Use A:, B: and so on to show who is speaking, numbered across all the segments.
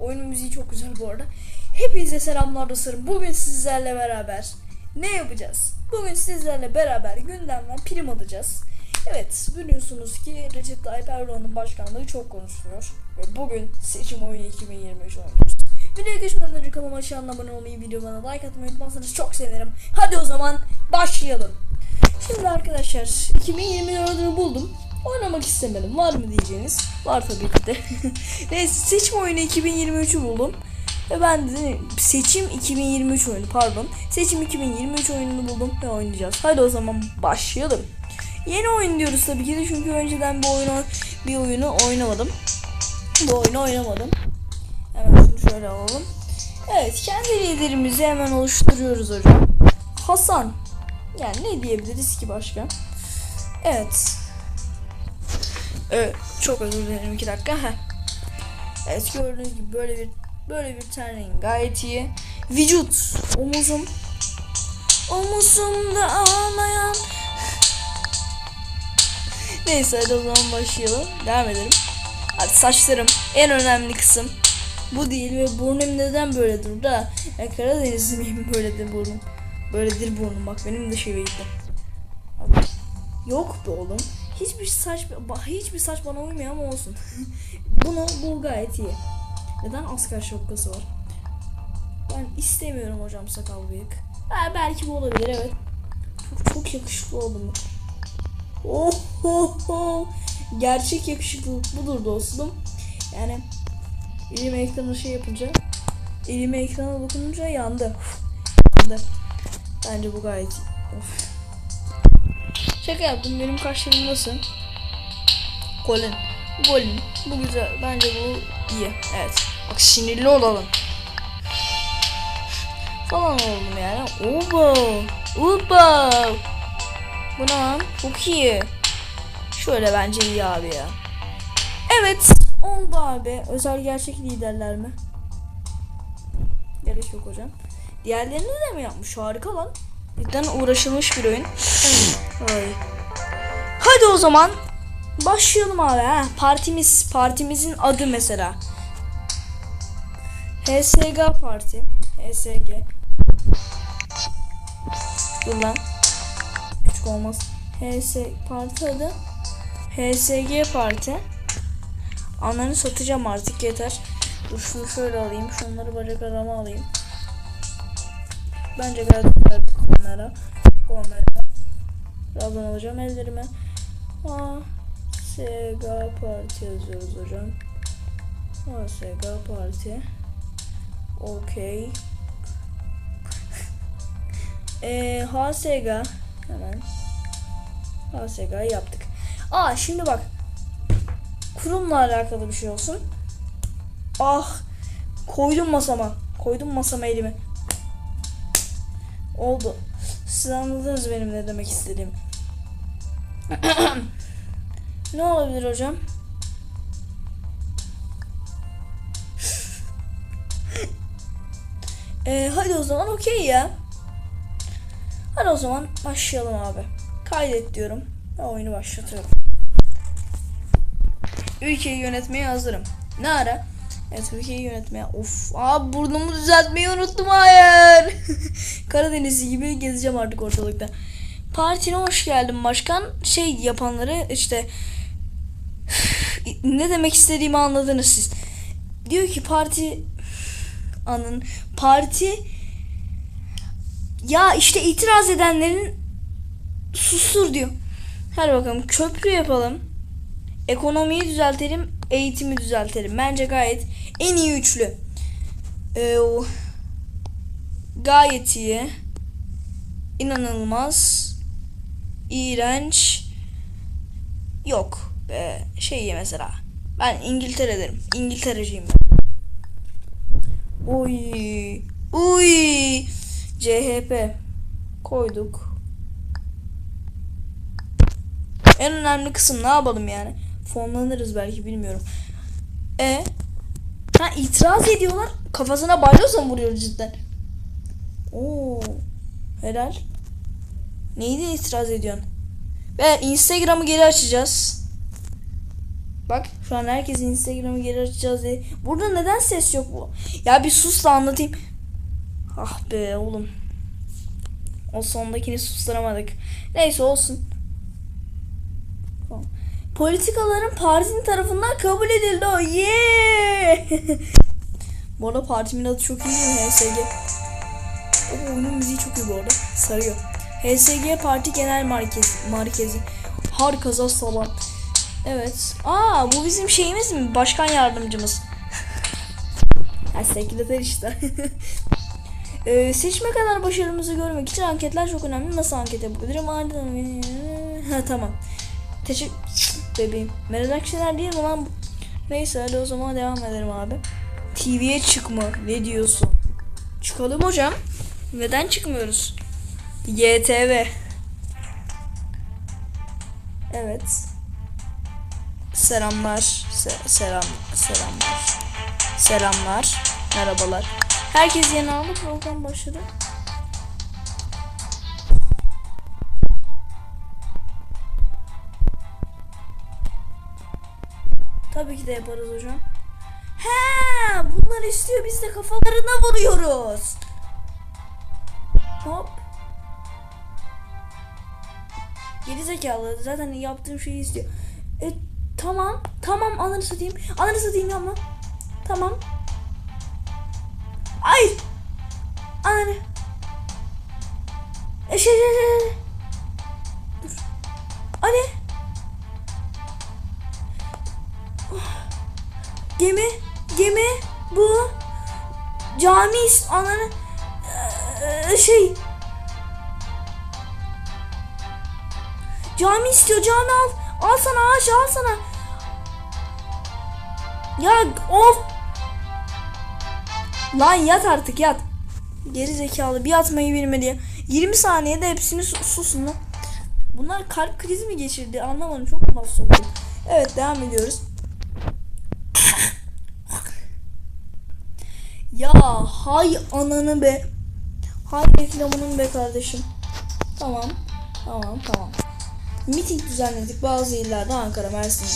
A: Oyunun müziği çok güzel bu arada. Hepinize selamlar dostlarım. Bugün sizlerle beraber ne yapacağız? Bugün sizlerle beraber gündemden prim alacağız. Evet biliyorsunuz ki Recep Tayyip Erdoğan'ın başkanlığı çok konuşuluyor. Ve bugün seçim oyunu 2023 oynuyoruz. Videoya geçmeden önce kanalıma aşağıdan abone olmayı, videoma like atmayı unutmazsanız çok sevinirim. Hadi o zaman başlayalım. Şimdi arkadaşlar 2024'ü buldum. Oynamak istemedim. Var mı diyeceğiniz? Var tabii ki de. Neyse seçim oyunu 2023'ü buldum. Ve ben de seçim 2023 oyunu pardon. Seçim 2023 oyununu buldum ve oynayacağız. Hadi o zaman başlayalım. Yeni oyun diyoruz tabii ki de çünkü önceden bu oyunu bir oyunu oynamadım. Bu oyunu oynamadım. Hemen şunu şöyle alalım. Evet kendi liderimizi hemen oluşturuyoruz hocam. Hasan. Yani ne diyebiliriz ki başka? Evet. Evet, çok özür dilerim iki dakika. Heh. Evet gördüğünüz gibi böyle bir böyle bir tane gayet iyi. Vücut, omuzum, omuzumda ağlayan. Neyse hadi o zaman başlayalım. Devam edelim. Hadi saçlarım en önemli kısım. Bu değil ve burnum neden böyle durdu ha? Ben Karadenizli miyim böyledir burnum. Böyledir burnum bak benim de şive gitti. Abi, Yok be oğlum. Hiçbir saç hiçbir saç bana uymuyor ama olsun. Bunu bu gayet iyi. Neden asker şapkası var? Ben istemiyorum hocam sakal bıyık. Ha, belki bu olabilir evet. Çok, çok yakışıklı oldum. Oh, oh, oh. Gerçek yakışıklılık budur dostum. Yani elime ekrana şey yapınca elime ekrana dokununca yandı. yandı. Bence bu gayet iyi. Of. Şaka yaptım. Benim kaşlarım nasıl? Golün. Golün. Bu güzel. Bence bu iyi. Evet. Bak sinirli olalım. Falan oldum yani. Oba. Oba. Bu ne lan? Çok iyi. Şöyle bence iyi abi ya. Evet. Oldu abi. Özel gerçek liderler mi? Gerek yok hocam. Diğerlerini de mi yapmış? Harika lan. Cidden uğraşılmış bir oyun. Ay. Hadi o zaman başlayalım abi ha. Partimiz, partimizin adı mesela. HSG Parti. HSG. Dur lan. Küçük olmaz. HS Parti adı. HSG Parti. Anlarını satacağım artık yeter. Dur şunu şöyle alayım. Şunları bacak arama alayım. Bence gayet güzel bir. Kamera. Birazdan alacağım ellerime. A Sega Parti yazıyoruz hocam. A Sega Parti. Okey. Eee HSG hemen HSG yaptık. Aa şimdi bak. Kurumla alakalı bir şey olsun. Ah koydum masama. Koydum masama elimi. Oldu. Siz anladınız benim ne demek istediğimi. Ne olabilir hocam? Ee, hadi o zaman okey ya. Hadi o zaman başlayalım abi. Kaydet diyorum ve oyunu başlatıyorum. Ülkeyi yönetmeye hazırım. Ne ara? Evet ülkeyi yönetmeye. Of. Aa burnumu düzeltmeyi unuttum hayır. Karadenizli gibi gezeceğim artık ortalıkta. Partine hoş geldin başkan. Şey yapanları işte ne demek istediğimi anladınız siz. Diyor ki parti anın parti ya işte itiraz edenlerin sustur diyor. Hadi bakalım köprü yapalım. Ekonomiyi düzeltelim, eğitimi düzeltelim. Bence gayet en iyi üçlü. Ee, gayet iyi. İnanılmaz. İğrenç. Yok. Ee, şey mesela. Ben İngiltere derim. İngiltereciyim ben. Uy. Uy. CHP. Koyduk. En önemli kısım ne yapalım yani? Fonlanırız belki bilmiyorum. E Ha itiraz ediyorlar. Kafasına balyosa mı vuruyor cidden? Oo. Helal. Neydi itiraz ediyorsun? Ve Instagram'ı geri açacağız. Bak şu an herkesin Instagram'ı geri açacağız diye. Burada neden ses yok bu? Ya bir sus da anlatayım. Ah be oğlum. O sondakini susturamadık. Neyse olsun. Politikaların partinin tarafından kabul edildi o. Yeah! bu arada partimin adı çok iyi değil mi? HSG. O oyunun müziği çok iyi bu arada. Sarıyor. HSG Parti Genel Merkezi. Merkezi. Harikaza salon. Evet. Aa bu bizim şeyimiz mi? Başkan yardımcımız. ha sekreter işte. Ee, seçme kadar başarımızı görmek için anketler çok önemli. Nasıl anket yapabilirim? Ha tamam. Teşekkür... Bebeğim. Meral Akşener değil mi lan? Neyse hadi o zaman devam edelim abi. TV'ye çıkma. Ne diyorsun? Çıkalım hocam. Neden çıkmıyoruz? YTV. Evet. Selamlar. Se- selam. Selamlar. Selamlar. Merhabalar. Herkes yeni aldı program başladı. Tabii ki de yaparız hocam. He, bunlar istiyor biz de kafalarına vuruyoruz. Hop. Geri zekalı zaten yaptığım şeyi istiyor. E tamam tamam ananı satayım. Ananı satayım ama. Tamam. Ay. Ananı. E şey şey şey. şey. Dur. Oh. Gemi. Gemi. Bu. Cami ananı. Ee, şey. Cami istiyor cami al. Al sana ağaç al sana. Ya of. Lan yat artık yat. Geri zekalı bir atmayı bilmedi ya. 20 saniyede hepsini su- susun lan. Bunlar kalp krizi mi geçirdi anlamadım çok laf soktum. Evet devam ediyoruz. ya hay ananı be. Hay reklamının be kardeşim. Tamam. Tamam tamam. Miting düzenledik bazı illerde Ankara, Mersin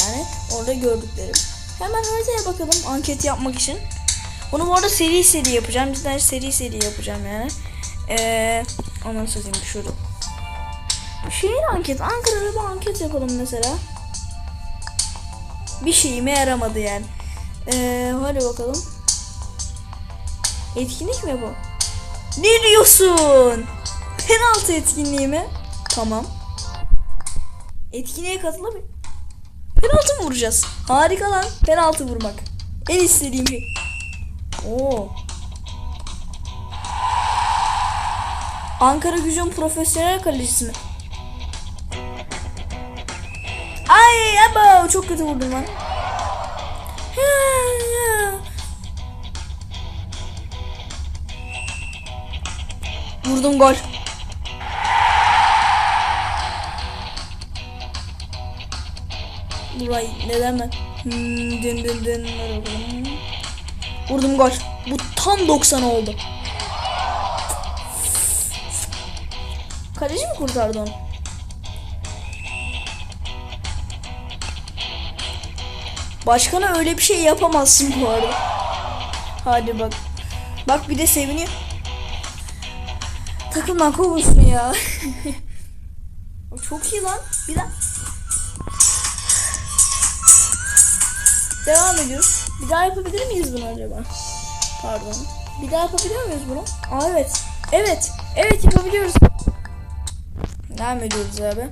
A: yani orada gördüklerim. Hemen haritaya bakalım anket yapmak için. Bunu bu arada seri seri yapacağım. Cidden seri seri yapacağım yani. Eee ondan söyleyeyim şurada. Şehir anket. Ankara'da bir anket yapalım mesela. Bir şeyime yaramadı yani. Eee hadi bakalım. Etkinlik mi bu? Ne diyorsun? Penaltı etkinliği mi? Tamam. Etkinliğe katılabilir. Penaltı mı vuracağız? Harika lan. Penaltı vurmak. En istediğim şey. Oo. Ankara Gücü'nün profesyonel kalecisi mi? Ay abo çok kötü vurdum lan. Vurdum gol. Vay neden ben? Hmm, dın. Ver bakalım. Vurdum gol. Bu tam 90 oldu. Kaleci mi kurtardı onu? Başkana öyle bir şey yapamazsın bu arada. Hadi bak. Bak bir de seviniyor. Takımdan kovulsun ya. Çok iyi lan. Bir daha. Devam ediyoruz. Bir daha yapabilir miyiz bunu acaba? Pardon. Bir daha yapabiliyor muyuz bunu? Aa evet. Evet. Evet yapabiliyoruz. Devam ediyoruz abi.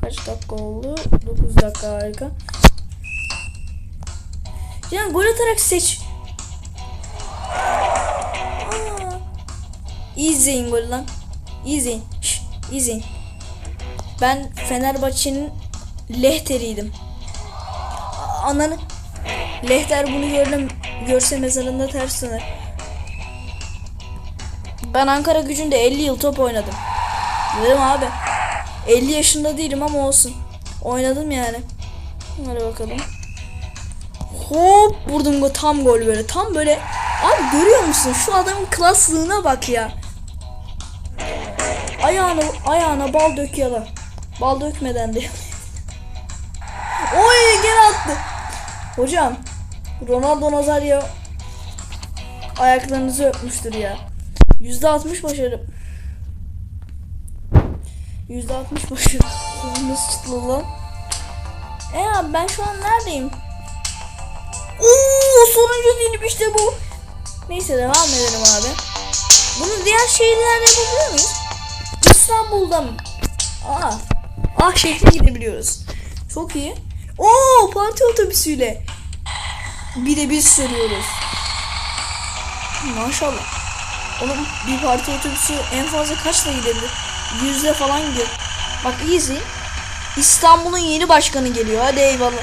A: Kaç dakika oldu? 9 dakika harika. Can gol atarak seç. Aa. İzleyin golü lan. İzleyin. Şş. Ben Fenerbahçe'nin lehteriydim. Ananı. Lehter bunu gördüm, görse mezarında ters döner. Ben Ankara gücünde 50 yıl top oynadım. Dedim abi. 50 yaşında değilim ama olsun. Oynadım yani. Hadi bakalım. Hop vurdum tam gol böyle. Tam böyle. Abi görüyor musun? Şu adamın klaslığına bak ya. Ayağına ayağına bal dök yala. Bal dökmeden de. Oy gene Hocam Ronaldo Nazario ayaklarınızı öpmüştür ya. %60 başarı. %60 başarı. Nasıl çıtlı lan? E abi ben şu an neredeyim? Oo sonuncu dilim işte bu. Neyse devam edelim abi. Bunu diğer şehirlerde yapabiliyor muyuz? İstanbul'da mı? Aa. Ah şehre gidebiliyoruz. Çok iyi. Oo parti otobüsüyle. Bir de biz sürüyoruz. Maşallah. Oğlum bir parti otobüsü en fazla kaçla gidebilir? Yüzde falan gidiyor. Bak izleyin. İstanbul'un yeni başkanı geliyor. Hadi eyvallah.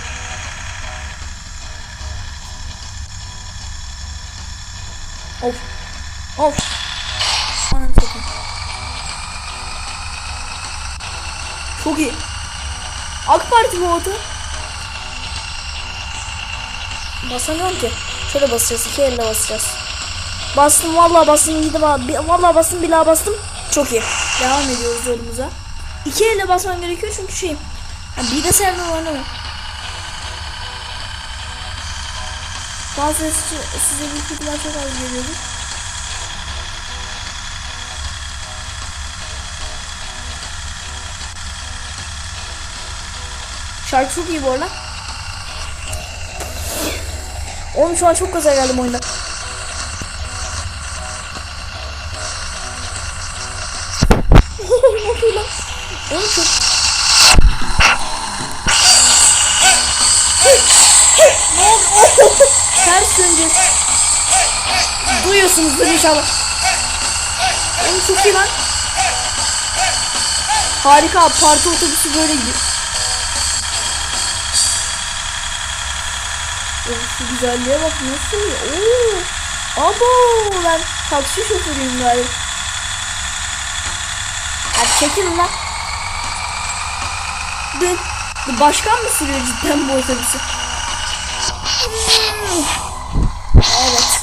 A: Of. Of. Anam. Çok iyi. AK Parti mi oldu? Basamıyorum ki. Şöyle basacağız. iki elle basacağız. Bastım vallahi bastım gidi vallahi bastım bila bastım. Çok iyi. Devam ediyoruz yolumuza. İki elle basmam gerekiyor çünkü şeyim. Yani bilgisayardan oynamıyorum. Bazı size, size büyük ihtimal çok az geliyordur. Şarkı çok iyi bu arada. Oğlum şu an çok gaza geldim oyunda. Oğlum çok... ne oldu? Ters döneceğiz. Duyuyorsunuzdur inşallah. Oğlum çok iyi lan. Harika parti otobüsü böyle gidiyor. Şu güzelliğe bak nasıl. Oo. Abo ben taksi şoförüyüm galiba. Hadi çekilin lan. Bu başkan mı sürüyor cidden bu otobüsü? Evet.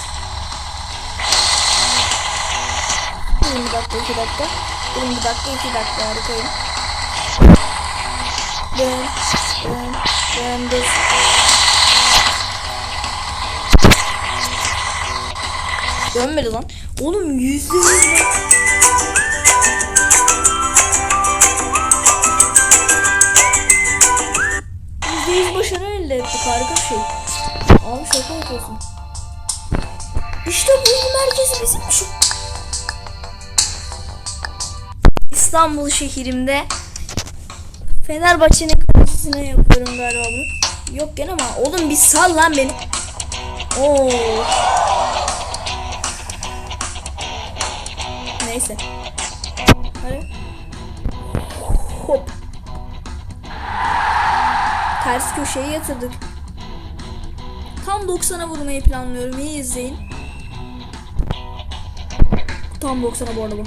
A: Durun bir dakika iki dakika. Durun bir dakika iki dakika harikayım. Dön dön dön dön. Dönmedi lan. Oğlum yüzde yüz. Yüzde yüz başarı elde ettik. Harika bir şey. Abi şaka yapıyorsun. İşte bu merkezi bizim şu. İstanbul şehrimde Fenerbahçe'nin kalesine yapıyorum galiba bunu. Yok gene ama oğlum bir sal lan beni. Oo. Neyse. Hadi. Hop. Ters köşeye yatırdık. Tam 90'a vurmayı planlıyorum. İyi izleyin. Tam 90'a bu arada bu.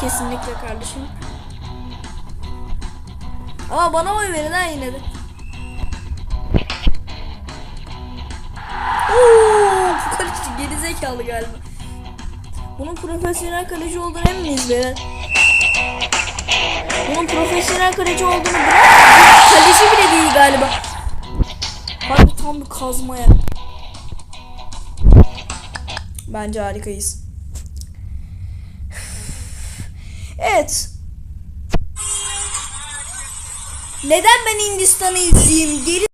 A: Kesinlikle kardeşim. Ama bana oy verin ha yine de. Oo, bu kaleci gerizekalı galiba. Bunun profesyonel kaleci olduğunu emin miyiz beyler? Bunun profesyonel kaleci olduğunu bırak. Kaleci bile değil galiba. Harbi tam bir kazmaya. Bence harikayız. Evet. Neden ben Hindistan'ı izleyeyim? Geri